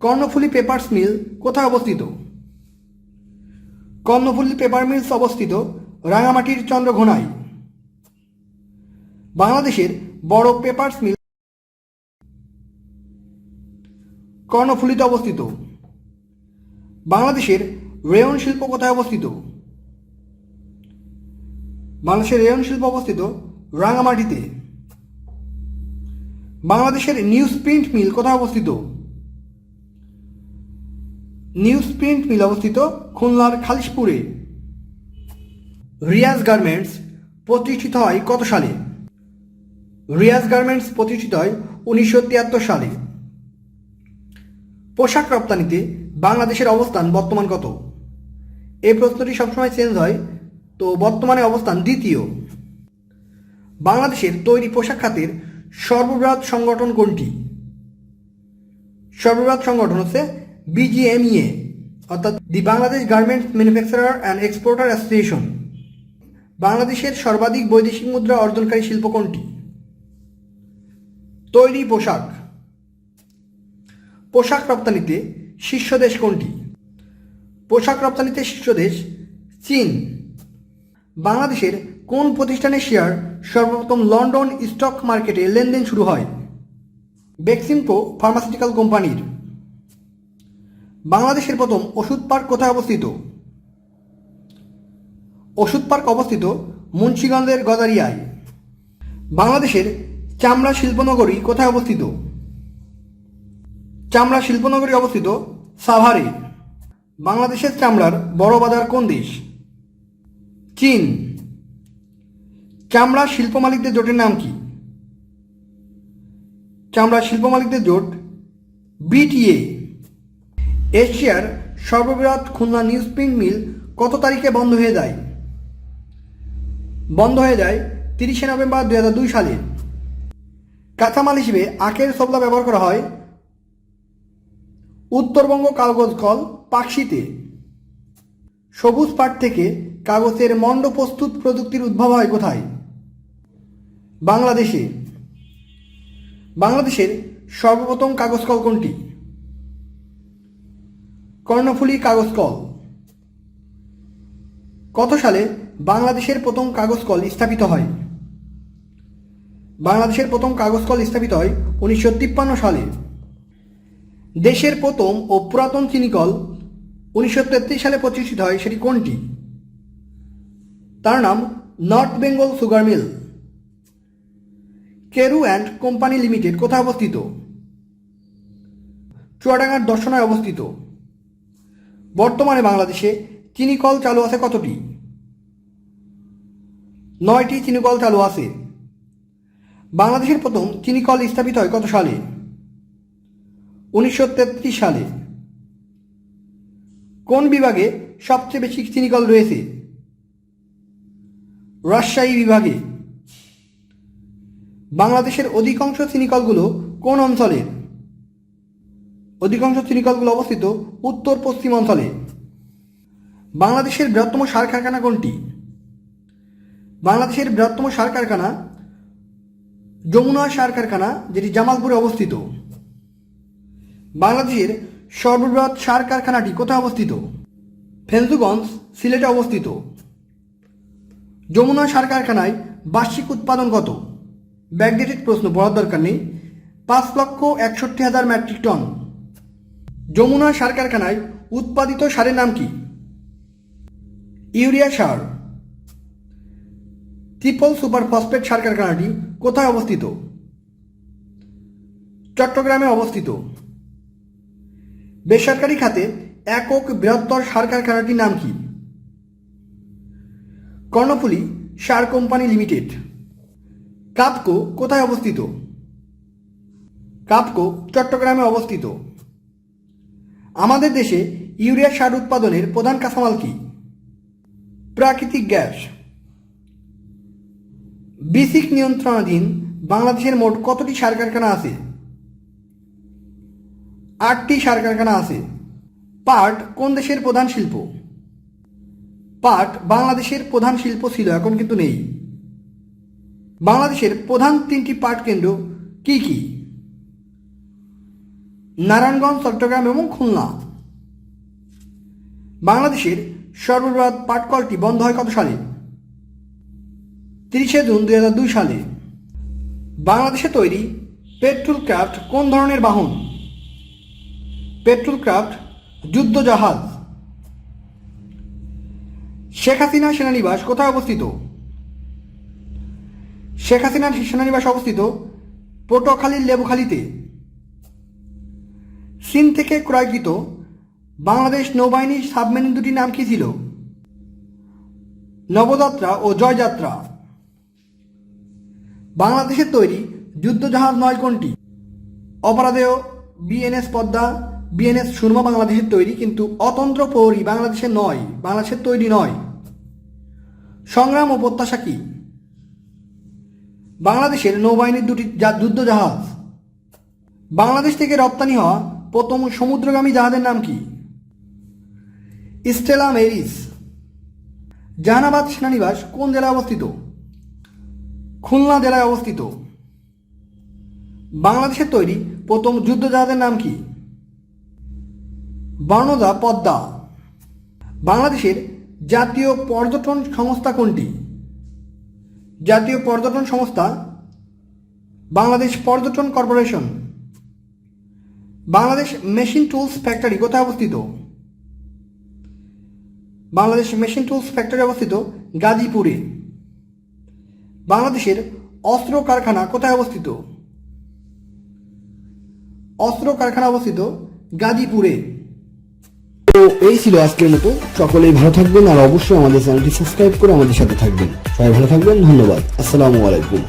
Karnaphuli papers মিল কোথায় অবস্থিত? Karnaphuli paper mills অবস্থিত রাঙামাটির চন্দ্রঘোনায়। বাংলাদেশের বড় পেপারস মিল কর্ণফুলীতে অবস্থিত। বাংলাদেশের রেয়ন শিল্প কোথায় অবস্থিত? বাংলাদেশের রেয়ন শিল্প অবস্থিত রাঙামাটিতে। বাংলাদেশের নিউজ প্রিন্ট মিল কোথায় অবস্থিত? নিউজ প্রিন্ট মিল অবস্থিত খুলনার খালিশপুরে। রিয়াজ গার্মেন্টস প্রতিষ্ঠিত হয় কত সালে? রিয়াজ গার্মেন্টস প্রতিষ্ঠিত হয় উনিশশো তিয়াত্তর সালে। পোশাক রপ্তানিতে বাংলাদেশের অবস্থান বর্তমান কত? এই প্রশ্নটি সবসময় চেঞ্জ হয়, তো বর্তমানে অবস্থান দ্বিতীয়। বাংলাদেশের তৈরি পোশাক খাতের সর্ববৃহৎ সংগঠন কোনটি? সর্ববৃহৎ সংগঠন হচ্ছে বিজিএমইএ অর্থাৎ the Bangladesh garments manufacturer and exporter association. বাংলাদেশের সর্বাধিক বৈদেশিক মুদ্রা অর্জনকারী শিল্প কোনটি? তৈরি পোশাক। পোশাক রপ্তানিতে শীর্ষ দেশ কোনটি? পোশাক রপ্তানিতে শীর্ষ দেশ চীন। বাংলাদেশের কোন প্রতিষ্ঠানের শেয়ার সর্বপ্রথম লন্ডন স্টক মার্কেটে লেনদেন শুরু হয়? বেক্সিমকো ফার্মাসিউটিক্যাল কোম্পানির। বাংলাদেশের প্রথম ওষুধ পার্ক কোথায় অবস্থিত? ওষুধ পার্ক অবস্থিত মুন্সিগঞ্জের গদারিয়ায় বাংলাদেশের চামড়া শিল্পনগরী কোথায় অবস্থিত? চামড়া শিল্পনগরী অবস্থিত সাভারে। বাংলাদেশের চামড়ার বড় বাজার কোন দেশ? চীন। চামড়া শিল্প মালিকদের জোটের নাম কি? চামড়া শিল্প মালিকদের জোট বিটিএ। এশিয়ার সর্ববৃহৎ খুলনা নিউজ প্রিন্ট মিল কত তারিখে বন্ধ হয়ে যায়? বন্ধ হয়ে যায় তিরিশে নভেম্বর দুই হাজার দুই সালে। কাঁচামাল হিসেবে আখের সবলা ব্যবহার করা হয় উত্তরবঙ্গ কাগজ কল পাকশিতে। সবুজ পাট থেকে কাগজের মণ্ড প্রস্তুত প্রযুক্তির উদ্ভব হয় কোথায়? বাংলাদেশে। বাংলাদেশের সর্বপ্রথম কাগজ কল কোনটি? কর্ণফুলী কাগজ কল। কত সালে বাংলাদেশের প্রথম কাগজ কল স্থাপিত হয়? বাংলাদেশের প্রথম কাগজ কল স্থাপিত হয় উনিশশো তিপ্পান্ন সালে। দেশের প্রথম ও পুরাতন চিনিকল উনিশশো তেত্রিশ সালে প্রতিষ্ঠিত হয়, সেটি কোনটি? তার নাম North Bengal sugar mill. Keru and company limited কোথায় অবস্থিত? চুয়াডাঙ্গার দর্শনায় অবস্থিত। বর্তমানে বাংলাদেশে চিনিকল চালু আছে কতটি? নয়টি চিনিকল চালু আছে। বাংলাদেশের প্রথম চিনিকল স্থাপিত হয় কত সালে? উনিশশো তেত্রিশ সালে। কোন বিভাগে সবচেয়ে বেশি চিনিকল রয়েছে? রাজশাহী বিভাগে। বাংলাদেশের অধিকাংশ চিনিকলগুলো কোন অঞ্চলের? অধিকাংশ চিনিকলগুলো অবস্থিত উত্তর পশ্চিম অঞ্চলে বাংলাদেশের বৃহত্তম সার কারখানা কোনটি? বাংলাদেশের বৃহত্তম সার কারখানা যমুনা সার কারখানা, যেটি জামালপুরে অবস্থিত। বাংলাদেশের সর্ববৃহৎ সার কারখানাটি কোথায় অবস্থিত? ফেঞ্জুগঞ্জ সিলেটে অবস্থিত। যমুনা সার কারখানায় বার্ষিক উৎপাদন কত? ব্যাকডেটেড প্রশ্ন পড়ার দরকার নেই। পাঁচ লক্ষ একষট্টি হাজার মেট্রিক টন। যমুনা সার কারখানায় উৎপাদিত সারের নাম কি? ইউরিয়া সার। ট্রিপল সুপার ফসফেট সার কারখানাটি কোথায় অবস্থিত? চট্টগ্রামে অবস্থিত। বেসরকারি খাতে একক বৃহত্তর সার কারখানাটির নাম কি? কর্ণফুলী সার কোম্পানি লিমিটেড। কাপকো কোথায় অবস্থিত? কাপকো চট্টগ্রামে অবস্থিত। আমাদের দেশে ইউরিয়া সার উৎপাদনের প্রধান কাঁচামাল কি? প্রাকৃতিক গ্যাস। বেসিক নিয়ন্ত্রণাধীন বাংলাদেশের মোট কতটি সার কারখানা আছে? আটটি সার কারখানা আছে। পাট কোন দেশের প্রধান শিল্প? পাট বাংলাদেশের প্রধান শিল্প ছিল, এখন কিন্তু নেই। বাংলাদেশের প্রধান তিনটি পাট কেন্দ্র কি কি? নারায়ণগঞ্জ, চট্টগ্রাম এবং খুলনা। বাংলাদেশের সর্ববৃহৎ পাটকলটি বন্ধ হয় কত সালে? তিরিশে জুন দুই হাজার দুই সালে। বাংলাদেশে তৈরি পেট্রোল ক্রাফট কোন ধরনের বাহন? পেট্রোল ক্রাফট যুদ্ধ জাহাজ শেখ হাসিনা সেনানিবাস কোথায় অবস্থিত? শেখ হাসিনা সেনানিবাস অবস্থিত পটুয়াখালীর লেবুখালীতে। চীন থেকে ক্রয়কৃত বাংলাদেশ নৌবাহিনীর সাবমেরিন দুটির নাম কি ছিল? নবযাত্রা ও জয়যাত্রা। বাংলাদেশের তৈরি যুদ্ধজাহাজ নয় কোনটি? অপরাধেয় বিএনএস পদ্মা, বিএনএস সুরমা বাংলাদেশের তৈরি, কিন্তু অতন্ত্র প্রহরী বাংলাদেশের নয়, বাংলাদেশের তৈরি নয়। সংগ্রাম ও প্রত্যাশা কি? বাংলাদেশের নৌবাহিনীর দুটি যা যুদ্ধজাহাজ। বাংলাদেশ থেকে রপ্তানি হওয়া প্রথম সমুদ্রগামী জাহাজের নাম কি? Stella Mary's. জাহানাবাদ সেনানিবাস কোন জেলায় অবস্থিত? খুলনা জেলায় অবস্থিত। বাংলাদেশের তৈরি প্রথম যুদ্ধজাহাজের নাম কি? বর্ণদা পদ্মা। বাংলাদেশের জাতীয় পর্যটন সংস্থা কোনটি? জাতীয় পর্যটন সংস্থা বাংলাদেশ পর্যটন corporation. Bangladesh machine tools factory কোথায় অবস্থিত? বাংলাদেশ মেশিন টুলস ফ্যাক্টরি অবস্থিত গাজীপুরে। বাংলাদেশের অস্ত্র কারখানা কোথায় অবস্থিত? অস্ত্র কারখানা অবস্থিত গাজীপুরে। তো এই ছিল আজকের মতো। সকলেই ভালো থাকবেন আর অবশ্যই আমাদের চ্যানেলটি সাবস্ক্রাইব করে আমাদের সাথে থাকবেন। সবাই ভালো থাকবেন। ধন্যবাদ। আসসালামু আলাইকুম।